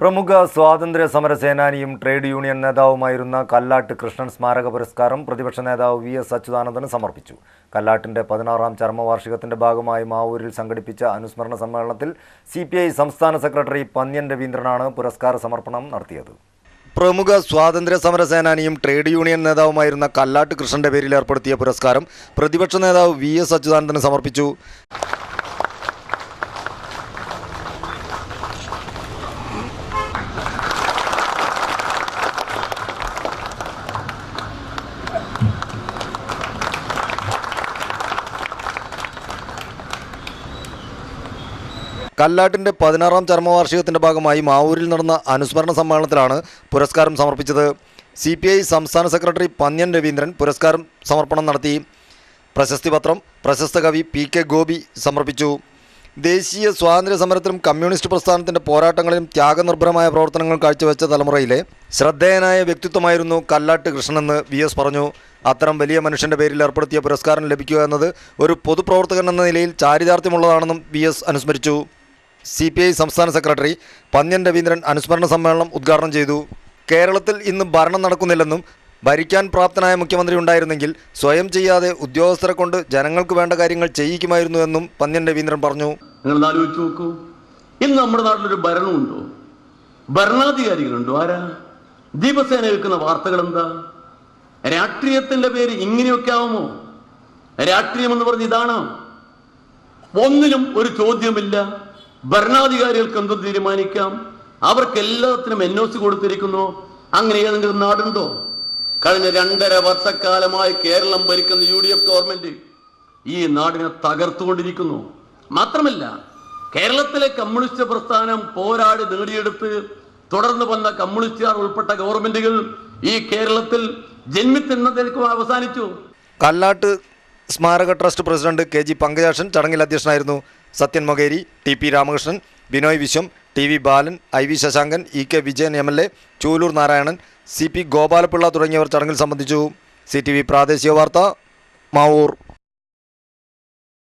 പ്രമുഖ സ്വാതന്ത്ര്യ സമര സേനാനിയും ട്രേഡ് യൂണിയൻ നേതാവുമായിരുന്ന കല്ലാട്ട് കൃഷ്ണൻ സ്മാരക പുരസ്കാരം പ്രതിപക്ഷ നേതാവ് വി എസ് അച്യുതാനന്ദന് സമർപ്പിച്ചു. കല്ലാട്ടിന്റെ പതിനാറാം ചർമ്മവാർഷികത്തിന്റെ ഭാഗമായി മാവൂരിൽ സംഘടിപ്പിച്ച അനുസ്മരണ സമ്മേളനത്തിൽ സി സംസ്ഥാന സെക്രട്ടറി പന്ന്യൻ രവീന്ദ്രനാണ് പുരസ്കാര സമർപ്പണം നടത്തിയത്. പ്രമുഖ സ്വാതന്ത്ര്യ സമര സേനാനിയും ട്രേഡ് യൂണിയൻ നേതാവുമായിരുന്ന കല്ലാട്ട് കൃഷ്ണന്റെ പേരിൽ ഏർപ്പെടുത്തിയ പുരസ്കാരം പ്രതിപക്ഷ നേതാവ് വി എസ് അച്യുതാനന്ദന് സമർപ്പിച്ചു. കല്ലാട്ടിന്റെ പതിനാറാം ചരമവാർഷികത്തിന്റെ ഭാഗമായി മാവൂരിൽ നടന്ന അനുസ്മരണ സമ്മേളനത്തിലാണ് പുരസ്കാരം സമർപ്പിച്ചത്. സി പി ഐ സംസ്ഥാന സെക്രട്ടറി പന്ന്യൻ രവീന്ദ്രൻ പുരസ്കാരം സമർപ്പണം നടത്തി. പ്രശസ്തി പത്രം പ്രശസ്ത കവി പി കെ ഗോപി സമർപ്പിച്ചു. ദേശീയ സ്വാതന്ത്ര്യ സമരത്തിലും കമ്മ്യൂണിസ്റ്റ് പ്രസ്ഥാനത്തിന്റെ പോരാട്ടങ്ങളിലും ത്യാഗനിർഭരമായ പ്രവർത്തനങ്ങൾ കാഴ്ചവെച്ച തലമുറയിലെ ശ്രദ്ധേയനായ വ്യക്തിത്വമായിരുന്നു കല്ലാട്ട് കൃഷ്ണനെന്ന് വി എസ് പറഞ്ഞു. അത്തരം വലിയ മനുഷ്യന്റെ പേരിൽ ഏർപ്പെടുത്തിയ പുരസ്കാരം ലഭിക്കുക എന്നത് ഒരു പൊതുപ്രവർത്തകൻ എന്ന നിലയിൽ ചാരിതാർത്ഥ്യമുള്ളതാണെന്നും വി എസ് അനുസ്മരിച്ചു. സി പി ഐ സംസ്ഥാന സെക്രട്ടറി പന്ന്യൻ രവീന്ദ്രൻ അനുസ്മരണ സമ്മേളനം ഉദ്ഘാടനം ചെയ്തു. കേരളത്തിൽ ഇന്ന് ഭരണം നടക്കുന്നില്ലെന്നും ഭരിക്കാൻ പ്രാപ്തനായ മുഖ്യമന്ത്രി ഉണ്ടായിരുന്നെങ്കിൽ സ്വയം ചെയ്യാതെ ഉദ്യോഗസ്ഥരെ കൊണ്ട് ജനങ്ങൾക്ക് വേണ്ട കാര്യങ്ങൾ ചെയ്യിക്കുമായിരുന്നു എന്നും പന്ന്യൻ രവീന്ദ്രൻ പറഞ്ഞു. നോക്കൂ. ഇന്ന് നമ്മുടെ നാട്ടിലൊരു ഭരണമുണ്ടോ? ഭരണാധികാരികളുണ്ടോ? ആരാ? ദീപസേന കേൾക്കുന്ന വാർത്തകൾ എന്താ രാഷ്ട്രീയത്തിന്റെ പേര് ഇങ്ങനെയൊക്കെ ആവുമോ? രാഷ്ട്രീയം എന്ന് പറഞ്ഞ് ഇതാണോ? ഒന്നിലും ഒരു ചോദ്യമില്ല ഭരണാധികാരികൾക്ക് എന്തും തീരുമാനിക്കാം. അവർക്ക് എല്ലാത്തിനും എൻ ഒ സി കൊടുത്തിരിക്കുന്നു. അങ്ങനെ ഏതെങ്കിലും നാടുണ്ടോ? കഴിഞ്ഞ രണ്ടര വർഷക്കാലമായി കേരളം ഭരിക്കുന്ന യു ഡി എഫ് ഗവൺമെന്റ് ഈ നാടിനെ തകർത്തുകൊണ്ടിരിക്കുന്നു. മാത്രമല്ല കേരളത്തിലെ കമ്മ്യൂണിസ്റ്റ് പ്രസ്ഥാനം പോരാടി നേടിയെടുത്ത് തുടർന്ന് വന്ന കമ്മ്യൂണിസ്റ്റുകാർ ഉൾപ്പെട്ട ഗവൺമെന്റുകൾ ഈ കേരളത്തിൽ ജന്മിത്തിന്നതിലേക്ക് അവസാനിച്ചു. കല്ലാട്ട് സ്മാരക trust president K G Pankajakshan ചടങ്ങിൽ അധ്യക്ഷനായിരുന്നു Sathyan Mokeri T P Ramakrishnan Binoy Viswam T V Balan I V Sasankan E K Vijayan M L A Chulur Narayanan C P Gopalapillai തുടങ്ങിയവർ ചടങ്ങിൽ സംബന്ധിച്ചു. സി ടി വി പ്രാദേശിക വാർത്ത മാവൂർ.